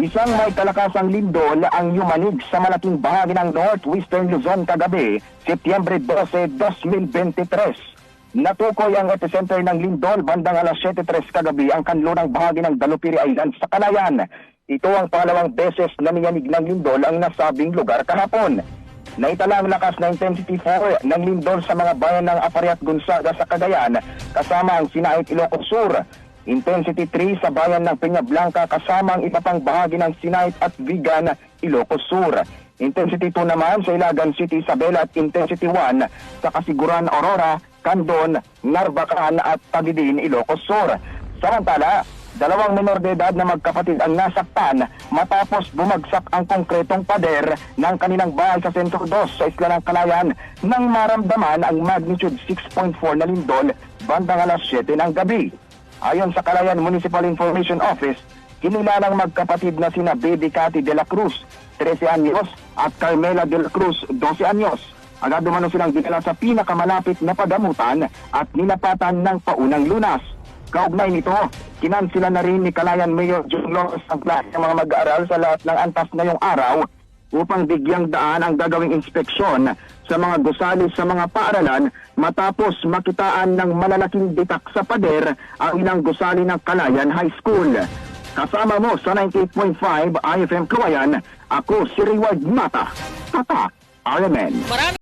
Isang may kalakasang lindol ang yumanig sa malaking bahagi ng northwestern Luzon kagabi, Setyembre 12, 2023. Natukoy ang epicenter ng lindol bandang alas 7.3 kagabi ang kanlurang bahagi ng Dalupiri Island sa Kalayan. Ito ang pangalawang beses na niyanig ng lindol ang nasabing lugar kahapon. Naitala ang lakas na intensity 4 ng lindol sa mga bayan ng Apariat Gonzaga sa Cagayan kasama ang Sinait Ilocos Sur. Intensity 3 sa bayan ng Peña Blanca kasama ang iba pang bahagi ng Sinait at Vigan, Ilocos Sur. Intensity 2 naman sa Ilagan City, Isabela at Intensity 1 sa Kasiguran, Aurora, Candon, Narbacan at Tagidin, Ilocos Sur. Samantala, dalawang menor de edad na magkapatid ang nasaktan matapos bumagsak ang konkretong pader ng kanilang bahay sa Sentro 2 sa Isla ng Kalayan nang maramdaman ang magnitude 6.4 na lindol bandang alas 7 ng gabi. Ayon sa Kalayan Municipal Information Office, kinilalang magkapatid na sina Baby Cathy de la Cruz, 13 anyos, at Carmela de la Cruz, 12 anyos. Agad dumano silang dinala sa pinakamalapit na pagamutan at nilapatan ng paunang lunas. Kaugnay nito, kinansila na rin ni Kalayan Mayor June Lawrence ang klase ng mga mag-aaral sa lahat ng antas ngayong araw upang bigyang daan ang gagawing inspeksyon sa mga gusali sa mga paaralan matapos makitaan ng malalaking bitak sa pader ang ilang gusali ng Kalayan High School. Kasama mo sa 98.5 IFM Kawayan, ako si Reward Mata. Tatak, RMN. Marami